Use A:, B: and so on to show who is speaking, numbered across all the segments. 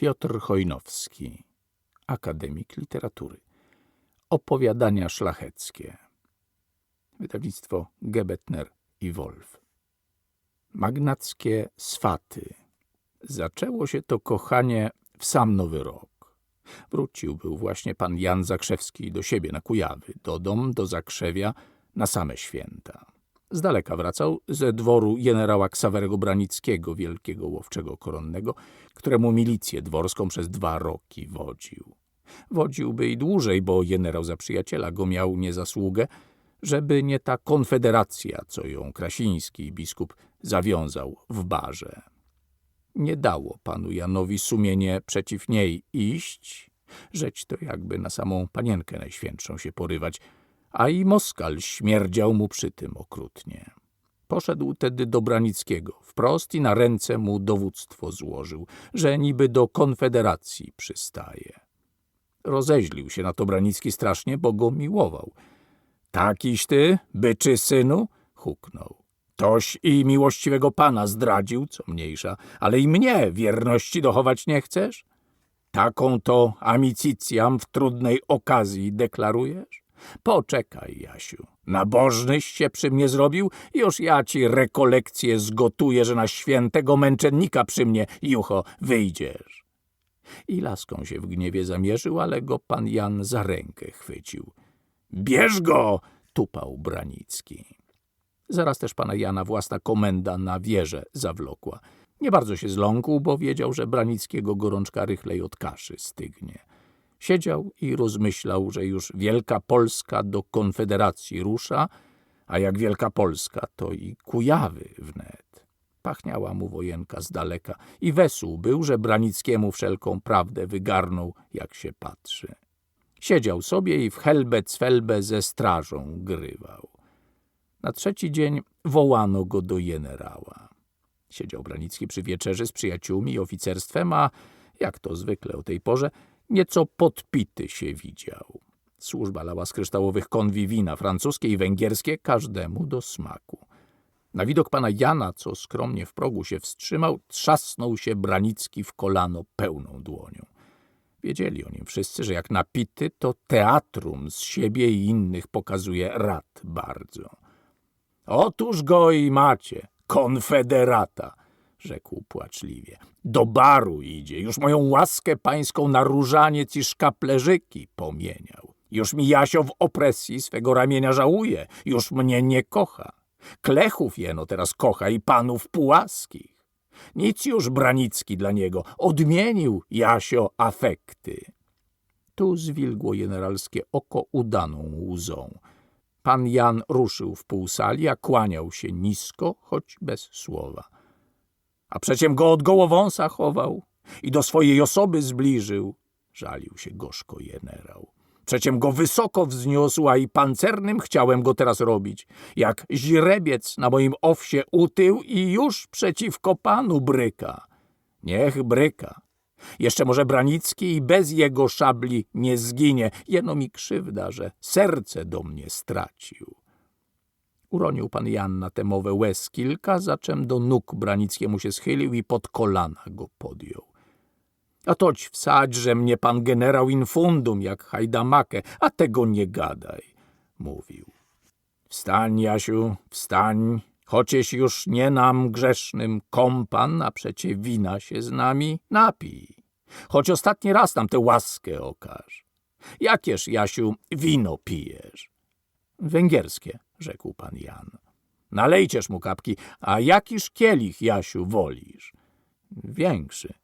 A: Piotr Chojnowski, akademik literatury. Opowiadania szlacheckie. Wydawnictwo Gebetner i Wolf. Magnackie swaty. Zaczęło się to kochanie w sam nowy rok. Wrócił był właśnie pan Jan Zakrzewski do siebie na Kujawy, do dom, do Zakrzewia, na same święta. Z daleka wracał ze dworu generała Ksawerego Branickiego, wielkiego łowczego koronnego, któremu milicję dworską przez dwa roki wodził. Wodziłby i dłużej, bo generał za przyjaciela go miał niezasługę, żeby nie ta konfederacja, co ją Krasiński biskup zawiązał w barze. Nie dało panu Janowi sumienie przeciw niej iść, rzeć to jakby na samą panienkę najświętszą się porywać, a i Moskal śmierdział mu przy tym okrutnie. Poszedł tedy do Branickiego, wprost i na ręce mu dowództwo złożył, że niby do konfederacji przystaje. Rozeźlił się na to Branicki strasznie, bo go miłował. Takiś ty, byczy synu? huknął. Toś i miłościwego pana zdradził, co mniejsza, ale i mnie wierności dochować nie chcesz? Taką to amicicjam w trudnej okazji deklarujesz? Poczekaj, Jasiu. Nabożnyś się przy mnie zrobił, już ja ci rekolekcję zgotuję, że na świętego męczennika przy mnie, jucho, wyjdziesz. I laską się w gniewie zamierzył, ale go pan Jan za rękę chwycił. Bierz go! tupał Branicki. Zaraz też pana Jana własna komenda na wieżę zawlokła. Nie bardzo się zląkł, bo wiedział, że Branickiego gorączka rychlej od kaszy stygnie. Siedział i rozmyślał, że już Wielka Polska do Konfederacji rusza, a jak Wielka Polska, to i Kujawy wnet. Pachniała mu wojenka z daleka i wesół był, że Branickiemu wszelką prawdę wygarnął, jak się patrzy. Siedział sobie i w helbę cwelbę ze strażą grywał. Na trzeci dzień wołano go do generała. Siedział Branicki przy wieczerzy z przyjaciółmi i oficerstwem, a, jak to zwykle o tej porze, nieco podpity się widział. Służba lała z kryształowych konwi wina francuskie i węgierskie, każdemu do smaku. Na widok pana Jana, co skromnie w progu się wstrzymał, trzasnął się Branicki w kolano pełną dłonią. Wiedzieli o nim wszyscy, że jak napity, to teatrum z siebie i innych pokazuje rad bardzo. Otóż go i macie, konfederata, rzekł płaczliwie. Do baru idzie, już moją łaskę pańską na różaniec i szkaplerzyki pomieniał. Już mi Jasio w opresji swego ramienia żałuje, już mnie nie kocha. Klechów jeno teraz kocha i panów pułaskich. Nic już Branicki dla niego, odmienił Jasio afekty. Tu zwilgło generalskie oko udaną łzą. Pan Jan ruszył w pół sali, a kłaniał się nisko, choć bez słowa. A przeciem go od gołowąsa chował i do swojej osoby zbliżył, żalił się gorzko generał. Przeciem go wysoko wzniósł, a i pancernym chciałem go teraz robić. Jak źrebiec na moim owsie utył i już przeciwko panu bryka. Niech bryka. Jeszcze może Branicki i bez jego szabli nie zginie. Jeno mi krzywda, że serce do mnie stracił. Uronił pan Jan na tę mowę łez kilka, zaczem do nóg Branickiemu się schylił i pod kolana go podjął. A toć wsadź, że mnie pan generał infundum jak hajdamakę, a tego nie gadaj, mówił. Wstań, Jasiu, wstań, chociaż już nie nam grzesznym kompan, a przecie wina się z nami napij. Choć ostatni raz nam tę łaskę okaż. Jakież, Jasiu, wino pijesz? Węgierskie, rzekł pan Jan. Nalejcież mu kapki, a jakiż kielich, Jasiu, wolisz? Większy.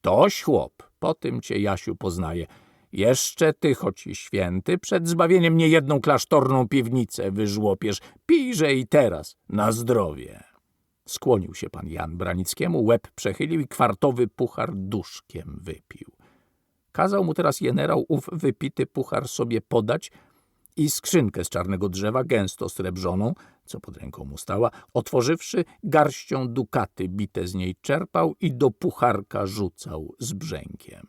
A: Toś chłop, po tym cię, Jasiu, poznaje. Jeszcze ty, choć święty, przed zbawieniem niejedną klasztorną piwnicę wyżłopiesz. Pijże i teraz, na zdrowie. Skłonił się pan Jan Branickiemu, łeb przechylił i kwartowy puchar duszkiem wypił. Kazał mu teraz generał ów wypity puchar sobie podać i skrzynkę z czarnego drzewa, gęsto srebrzoną, co pod ręką mu stała, otworzywszy, garścią dukaty bite z niej czerpał i do pucharka rzucał z brzękiem.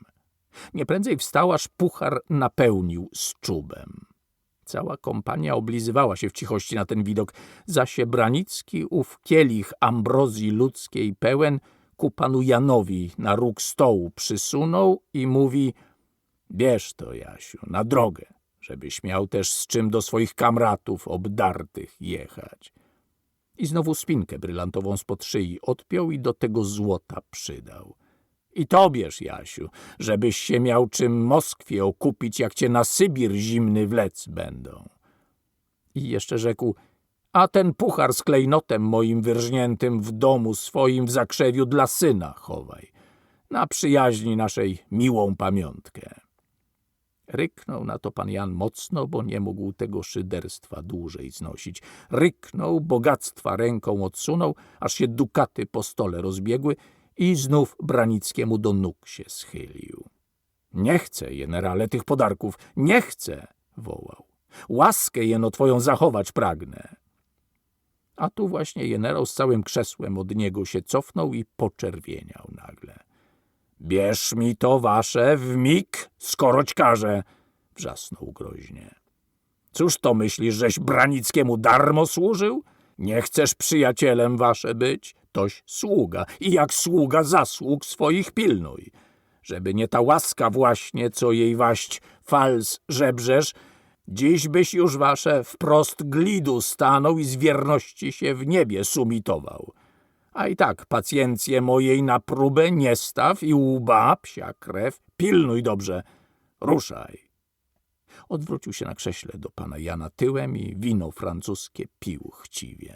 A: Nieprędzej wstał, aż puchar napełnił z czubem. Cała kompania oblizywała się w cichości na ten widok, zaś Branicki ów kielich ambrozji ludzkiej pełen ku panu Janowi na róg stołu przysunął i mówi Bierz to, Jasiu, na drogę, żebyś miał też z czym do swoich kamratów obdartych jechać. I znowu spinkę brylantową spod szyi odpiął i do tego złota przydał. I to bierz, Jasiu, żebyś się miał czym Moskwie okupić, jak cię na Sybir zimny wlec będą. I jeszcze rzekł, a ten puchar z klejnotem moim wyrżniętym w domu swoim w zakrzewiu dla syna chowaj. Na przyjaźni naszej miłą pamiątkę. Ryknął na to pan Jan mocno, bo nie mógł tego szyderstwa dłużej znosić. Ryknął, bogactwa ręką odsunął, aż się dukaty po stole rozbiegły i znów Branickiemu do nóg się schylił. Nie chcę, generale, tych podarków, nie chcę, wołał. Łaskę jeno twoją zachować pragnę. A tu właśnie generał z całym krzesłem od niego się cofnął i poczerwieniał nagle. Bierz mi to wasze w mig, skoroć każe, wrzasnął groźnie. Cóż to myślisz, żeś Branickiemu darmo służył? Nie chcesz przyjacielem wasze być? Toś sługa i jak sługa zasług swoich pilnuj. Żeby nie ta łaska właśnie, co jej waść fals żebrzesz, dziś byś już wasze wprost glidu stanął i z wierności się w niebie sumitował. A i tak pacjencję mojej na próbę nie staw i łba, psia krew, pilnuj dobrze, ruszaj. Odwrócił się na krześle do pana Jana tyłem i wino francuskie pił chciwie.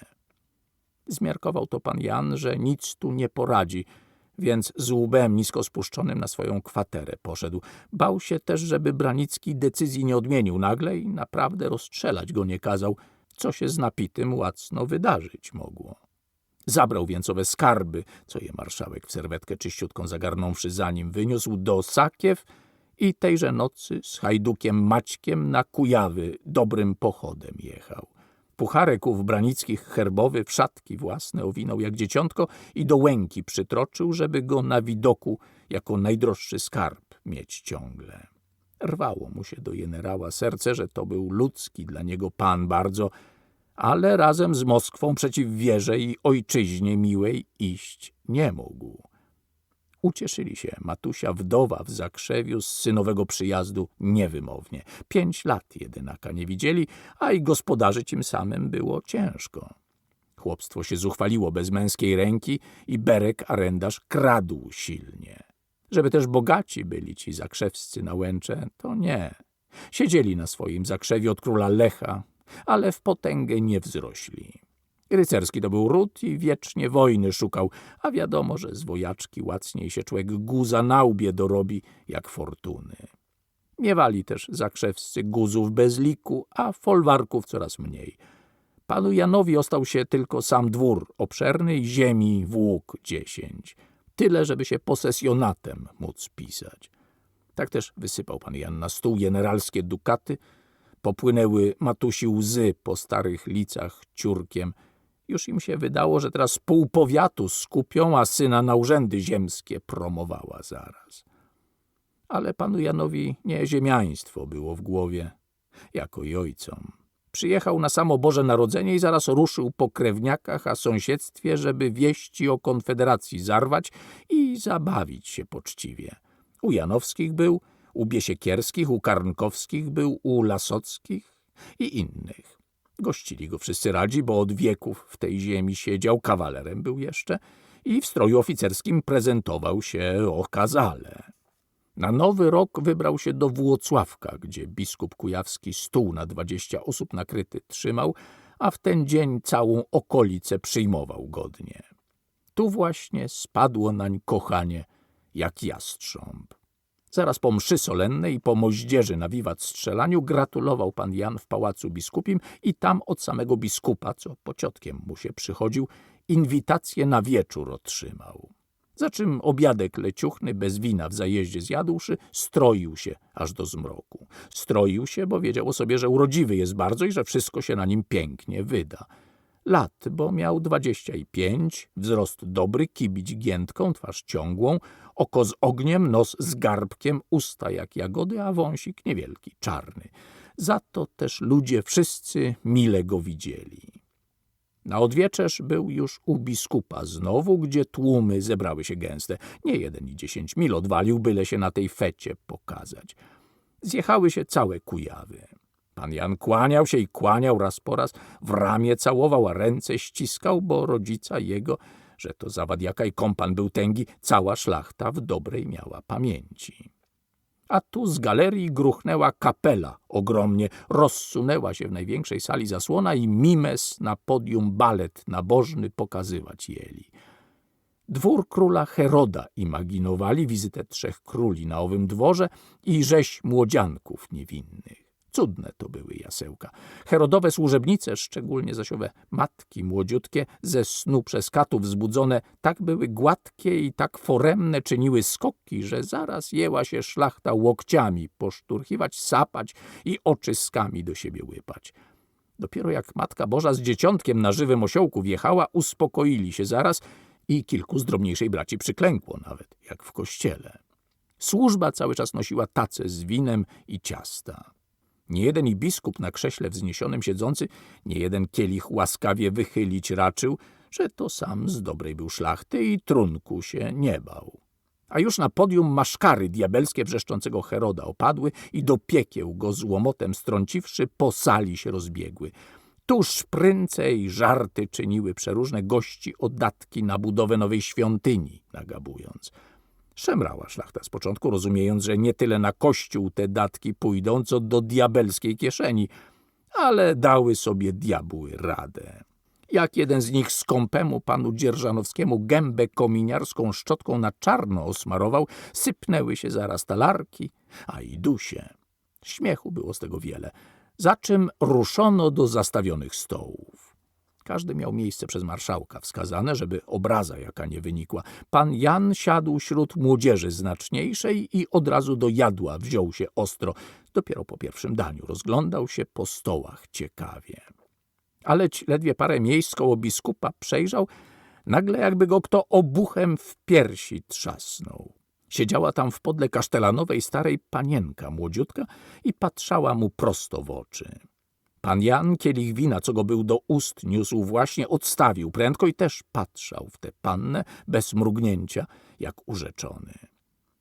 A: Zmiarkował to pan Jan, że nic tu nie poradzi, więc z łbem nisko spuszczonym na swoją kwaterę poszedł. Bał się też, żeby Branicki decyzji nie odmienił nagle i naprawdę rozstrzelać go nie kazał, co się z napitym łacno wydarzyć mogło. Zabrał więc owe skarby, co je marszałek w serwetkę czyściutką zagarnąwszy za nim wyniósł do Sakiew i tejże nocy z hajdukiem Maćkiem na Kujawy dobrym pochodem jechał. Pucharek ów branickich herbowy w szatki własne owinął jak dzieciątko i do łęki przytroczył, żeby go na widoku jako najdroższy skarb mieć ciągle. Rwało mu się do generała serce, że to był ludzki dla niego pan bardzo, ale razem z Moskwą przeciw wierze i ojczyźnie miłej iść nie mógł. Ucieszyli się Matusia wdowa w Zakrzewiu z synowego przyjazdu niewymownie. Pięć lat jedynaka nie widzieli, a i gospodarzyć im samym było ciężko. Chłopstwo się zuchwaliło bez męskiej ręki i Berek arendarz kradł silnie. Żeby też bogaci byli ci zakrzewscy na Łęcze, to nie. Siedzieli na swoim zakrzewie od króla Lecha, ale w potęgę nie wzrośli. Rycerski to był ród i wiecznie wojny szukał, a wiadomo, że z wojaczki łacniej się człowiek guza na łbie dorobi, jak fortuny. Miewali też zakrzewscy guzów bez liku, a folwarków coraz mniej. Panu Janowi ostał się tylko sam dwór obszerny i ziemi włók dziesięć. Tyle, żeby się posesjonatem móc pisać. Tak też wysypał pan Jan na stół generalskie dukaty, popłynęły matusi łzy po starych licach ciurkiem – już im się wydało, że teraz pół powiatu skupią, a syna na urzędy ziemskie promowała zaraz. Ale panu Janowi nie ziemiaństwo było w głowie, jako i ojcom. Przyjechał na samo Boże Narodzenie i zaraz ruszył po krewniakach, a sąsiedztwie, żeby wieści o konfederacji zarwać i zabawić się poczciwie. U Janowskich był, u Biesiekierskich, u Karnkowskich był, u Lasockich i innych. Gościli go wszyscy radzi, bo od wieków w tej ziemi siedział, kawalerem był jeszcze i w stroju oficerskim prezentował się okazale. Na nowy rok wybrał się do Włocławka, gdzie biskup kujawski stół na dwadzieścia osób nakryty trzymał, a w ten dzień całą okolicę przyjmował godnie. Tu właśnie spadło nań kochanie jak jastrząb. Zaraz po mszy solennej po moździerzy na wiwat strzelaniu gratulował pan Jan w pałacu biskupim i tam od samego biskupa, co pociotkiem mu się przychodził, inwitację na wieczór otrzymał. Za czym obiadek leciuchny bez wina w zajeździe zjadłszy, stroił się aż do zmroku. Stroił się, bo wiedział o sobie, że urodziwy jest bardzo i że wszystko się na nim pięknie wyda lat, bo miał dwadzieścia i pięć, wzrost dobry, kibić giętką, twarz ciągłą, oko z ogniem, nos z garbkiem, usta jak jagody, a wąsik niewielki, czarny. Za to też ludzie wszyscy mile go widzieli. Na odwieczerz był już u biskupa znowu, gdzie tłumy zebrały się gęste. Nie jeden i dziesięć mil odwalił, byle się na tej fecie pokazać. Zjechały się całe Kujawy. Pan Jan kłaniał się i kłaniał raz po raz, w ramię całował, a ręce ściskał, bo rodzica jego, że to zawadiaka i kompan był tęgi, cała szlachta w dobrej miała pamięci. A tu z galerii gruchnęła kapela ogromnie, rozsunęła się w największej sali zasłona i mimes na podium balet nabożny pokazywać jeli. Dwór króla Heroda imaginowali wizytę trzech króli na owym dworze i rzeź młodzianków niewinnych. Cudne to były jasełka. Herodowe służebnice, szczególnie zaś owe matki młodziutkie, ze snu przez katów wzbudzone, tak były gładkie i tak foremne czyniły skoki, że zaraz jęła się szlachta łokciami poszturchiwać, sapać i oczyskami do siebie łypać. Dopiero jak Matka Boża z dzieciątkiem na żywym osiołku wjechała, uspokoili się zaraz i kilku z drobniejszej braci przyklękło nawet, jak w kościele. Służba cały czas nosiła tace z winem i ciasta. Nie jeden i biskup na krześle wzniesionym siedzący, nie jeden kielich łaskawie wychylić raczył, że to sam z dobrej był szlachty i trunku się nie bał. A już na podium maszkary diabelskie wrzeszczącego Heroda opadły i do piekieł go złomotem strąciwszy, po sali się rozbiegły. Tu szprynce i żarty czyniły przeróżne gości odatki na budowę nowej świątyni, nagabując. Szemrała szlachta z początku, rozumiejąc, że nie tyle na kościół te datki pójdą, co do diabelskiej kieszeni, ale dały sobie diabły radę. Jak jeden z nich skąpemu panu Dzierżanowskiemu gębę kominiarską szczotką na czarno osmarował, sypnęły się zaraz talarki, a i dusie. Śmiechu było z tego wiele, za czym ruszono do zastawionych stołów. Każdy miał miejsce przez marszałka wskazane, żeby obraza jaka nie wynikła. Pan Jan siadł wśród młodzieży znaczniejszej i od razu do jadła wziął się ostro. Dopiero po pierwszym daniu rozglądał się po stołach ciekawie. Aleć ledwie parę miejsc koło biskupa przejrzał, nagle jakby go kto obuchem w piersi trzasnął. Siedziała tam w podle kasztelanowej starej panienka młodziutka i patrzała mu prosto w oczy. Pan Jan kielich wina, co go był do ust niósł właśnie, odstawił prędko i też patrzał w tę pannę bez mrugnięcia, jak urzeczony.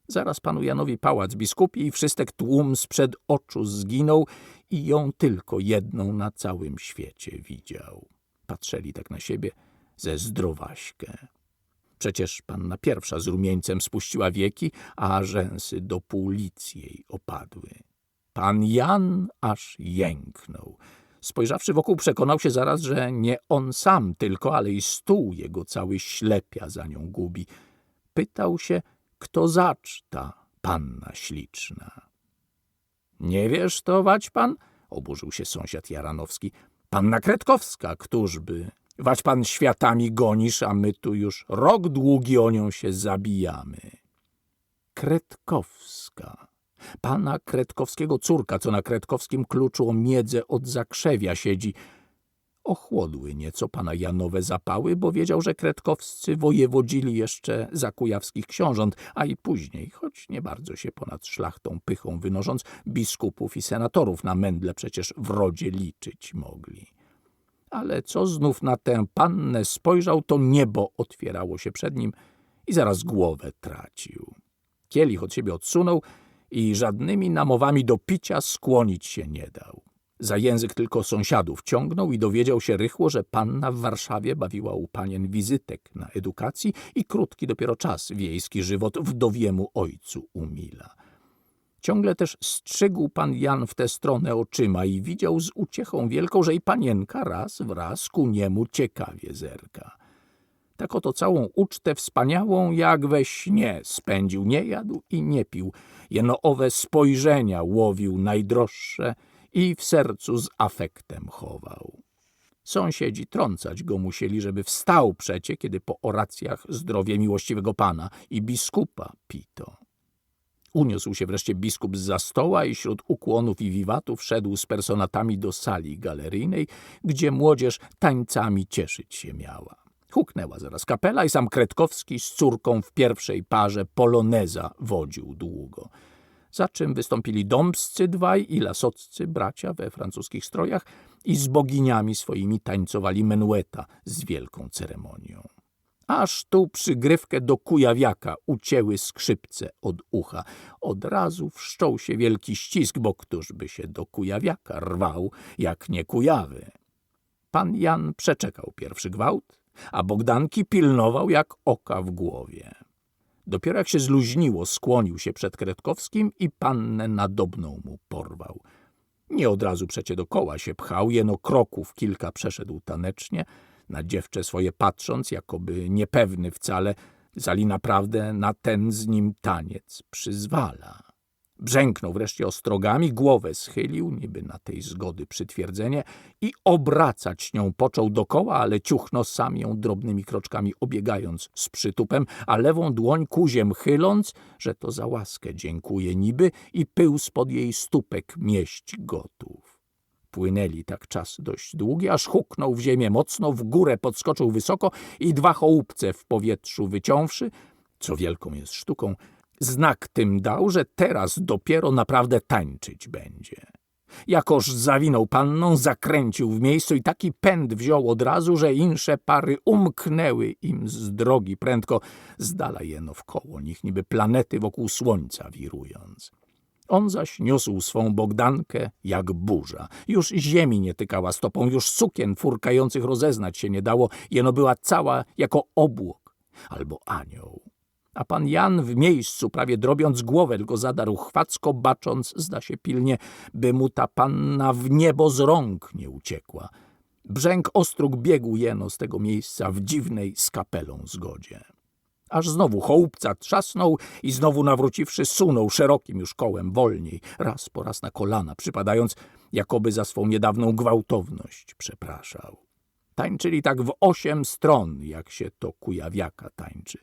A: Zaraz panu Janowi pałac biskupi i wszystek tłum sprzed oczu zginął i ją tylko jedną na całym świecie widział. Patrzeli tak na siebie ze zdrowaśkę. Przecież panna pierwsza z rumieńcem spuściła wieki, a rzęsy do półlic jej opadły. Pan Jan aż jęknął. Spojrzawszy wokół, przekonał się zaraz, że nie on sam tylko, ale i stół jego cały ślepia za nią gubi. Pytał się, kto zacz ta panna śliczna. Nie wiesz to, wać pan? Oburzył się sąsiad Jaranowski. Panna Kretkowska, któżby? Wać pan światami gonisz, a my tu już rok długi o nią się zabijamy. Kretkowska pana Kretkowskiego córka, co na kretkowskim kluczu o miedzę od zakrzewia siedzi. Ochłodły nieco pana Janowe zapały, bo wiedział, że kretkowscy wojewodzili jeszcze za kujawskich książąt, a i później, choć nie bardzo się ponad szlachtą pychą wynosząc, biskupów i senatorów na mędle przecież w rodzie liczyć mogli. Ale co znów na tę pannę spojrzał, to niebo otwierało się przed nim i zaraz głowę tracił. Kielich od siebie odsunął i żadnymi namowami do picia skłonić się nie dał. Za język tylko sąsiadów ciągnął i dowiedział się rychło, że panna w Warszawie bawiła u panien wizytek na edukacji i krótki dopiero czas wiejski żywot wdowiemu ojcu umila. Ciągle też strzygł pan Jan w tę stronę oczyma i widział z uciechą wielką, że i panienka raz wraz ku niemu ciekawie zerka. Tak oto całą ucztę wspaniałą, jak we śnie, spędził, nie jadł i nie pił, jeno owe spojrzenia łowił najdroższe i w sercu z afektem chował. Sąsiedzi trącać go musieli, żeby wstał przecie, kiedy po oracjach zdrowie miłościwego pana i biskupa pito. Uniósł się wreszcie biskup z za stoła i wśród ukłonów i wiwatów szedł z personatami do sali galeryjnej, gdzie młodzież tańcami cieszyć się miała. Huknęła zaraz kapela i sam Kretkowski z córką w pierwszej parze poloneza wodził długo. za czym wystąpili dąbscy dwaj i lasoccy bracia we francuskich strojach i z boginiami swoimi tańcowali menueta z wielką ceremonią. Aż tu przygrywkę do kujawiaka ucięły skrzypce od ucha. Od razu wszczął się wielki ścisk, bo któż by się do kujawiaka rwał, jak nie kujawy. Pan Jan przeczekał pierwszy gwałt, a Bogdanki pilnował jak oka w głowie. Dopiero jak się zluźniło, skłonił się przed Kretkowskim i pannę nadobną mu porwał. Nie od razu przecie dokoła się pchał, jeno kroków kilka przeszedł tanecznie, na dziewczę swoje patrząc, jakoby niepewny wcale, zali naprawdę na ten z nim taniec przyzwala. Brzęknął wreszcie ostrogami, głowę schylił, niby na tej zgody przytwierdzenie i obracać nią począł dokoła, ale ciuchno sam ją drobnymi kroczkami obiegając z przytupem, a lewą dłoń kuziem chyląc, że to za łaskę dziękuję niby i pył spod jej stópek mieść gotów. Płynęli tak czas dość długi, aż huknął w ziemię mocno, w górę podskoczył wysoko i dwa chołupce w powietrzu wyciąwszy, co wielką jest sztuką, znak tym dał, że teraz dopiero naprawdę tańczyć będzie. Jakoż zawinął panną, zakręcił w miejscu i taki pęd wziął od razu, że insze pary umknęły im z drogi prędko, z dala jeno koło nich, niby planety wokół słońca wirując. On zaś niósł swą Bogdankę jak burza. Już ziemi nie tykała stopą, już sukien furkających rozeznać się nie dało, jeno była cała jako obłok albo anioł. A pan Jan w miejscu, prawie drobiąc głowę, tylko zadarł chwacko, bacząc, zda się pilnie, by mu ta panna w niebo z rąk nie uciekła. Brzęk ostróg biegł jeno z tego miejsca w dziwnej z kapelą zgodzie. Aż znowu chołupca trzasnął i znowu nawróciwszy sunął szerokim już kołem wolniej, raz po raz na kolana przypadając, jakoby za swą niedawną gwałtowność przepraszał. Tańczyli tak w osiem stron, jak się to kujawiaka tańczy.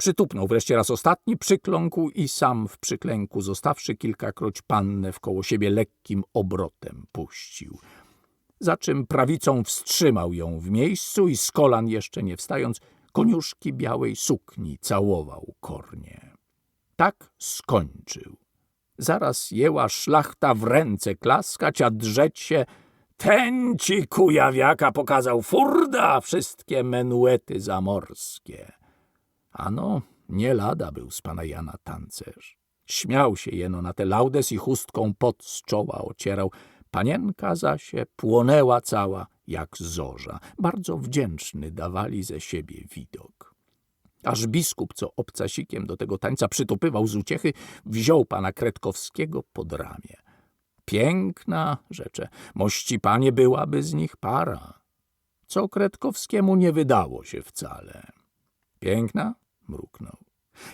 A: Przytupnął wreszcie raz ostatni, przykląkł i sam w przyklęku, zostawszy kilkakroć pannę wkoło siebie lekkim obrotem puścił. Za czym prawicą wstrzymał ją w miejscu i z kolan jeszcze nie wstając, koniuszki białej sukni całował kornie. Tak skończył. Zaraz jęła szlachta w ręce klaskać, a drzeć się ten ci kujawiaka pokazał furda wszystkie menuety zamorskie. Ano, nie lada był z pana Jana tancerz. Śmiał się jeno na te laudes i chustką pot z czoła ocierał. Panienka zaś płonęła cała jak zorza. Bardzo wdzięczny dawali ze siebie widok. Aż biskup, co obcasikiem do tego tańca przytupywał z uciechy, wziął pana Kretkowskiego pod ramię. Piękna, rzecze, mości panie byłaby z nich para. Co Kretkowskiemu nie wydało się wcale. Piękna? mruknął.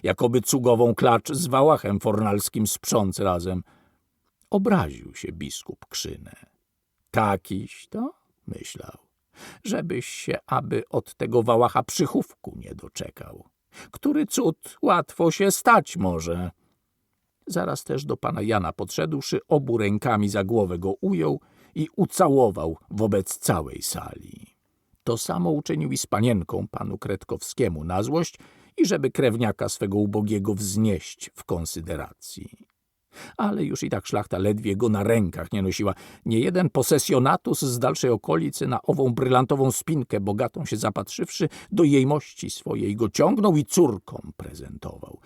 A: Jakoby cugową klacz z wałachem fornalskim sprząc razem. Obraził się biskup Krzynę. Takiś to? myślał. Żebyś się aby od tego wałacha przychówku nie doczekał. Który cud łatwo się stać może. Zaraz też do pana Jana podszedłszy, obu rękami za głowę go ujął i ucałował wobec całej sali. To samo uczynił i z panienką panu Kretkowskiemu na złość i żeby krewniaka swego ubogiego wznieść w konsideracji. Ale już i tak szlachta ledwie go na rękach nie nosiła. Nie jeden posesjonatus z dalszej okolicy na ową brylantową spinkę bogatą się zapatrzywszy, do jejmości swojej go ciągnął i córkom prezentował.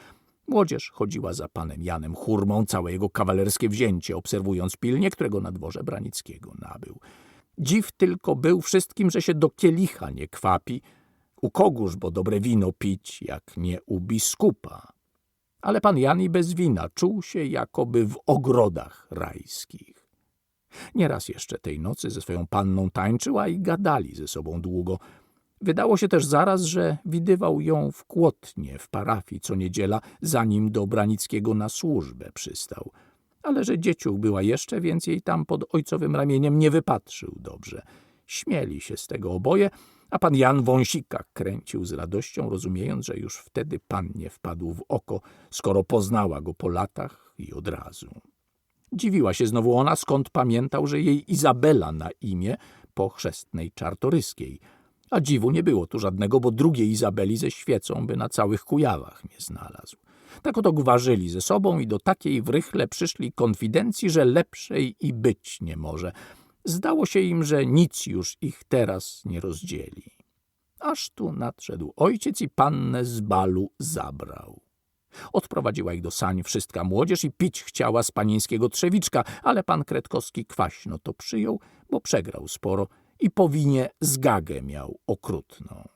A: Młodzież chodziła za panem Janem Hurmą, całe jego kawalerskie wzięcie, obserwując pilnie, którego na dworze Branickiego nabył. Dziw tylko był wszystkim, że się do kielicha nie kwapi, u kogóż bo dobre wino pić, jak nie u biskupa. Ale pan Jan i bez wina czuł się jakoby w ogrodach rajskich. Nieraz jeszcze tej nocy ze swoją panną tańczyła i gadali ze sobą długo. Wydało się też zaraz, że widywał ją w Kłotnie, w parafii co niedziela, zanim do Branickiego na służbę przystał. Ale że dzieciuch była jeszcze, więc jej tam pod ojcowym ramieniem nie wypatrzył dobrze. Śmieli się z tego oboje, a pan Jan wąsika kręcił z radością, rozumiejąc, że już wtedy pannie wpadł w oko, skoro poznała go po latach i od razu. Dziwiła się znowu ona, skąd pamiętał, że jej Izabela na imię po chrzestnej czartoryskiej. A dziwu nie było tu żadnego, bo drugiej Izabeli ze świecą by na całych Kujawach nie znalazł. Tak oto gwarzyli ze sobą i do takiej w rychle przyszli konfidencji, że lepszej i być nie może. Zdało się im, że nic już ich teraz nie rozdzieli. Aż tu nadszedł ojciec i pannę z balu zabrał. Odprowadziła ich do sań wszystka młodzież i pić chciała z panieńskiego trzewiczka, ale pan Kretkowski kwaśno to przyjął, bo przegrał sporo i po winie zgagę miał okrutną.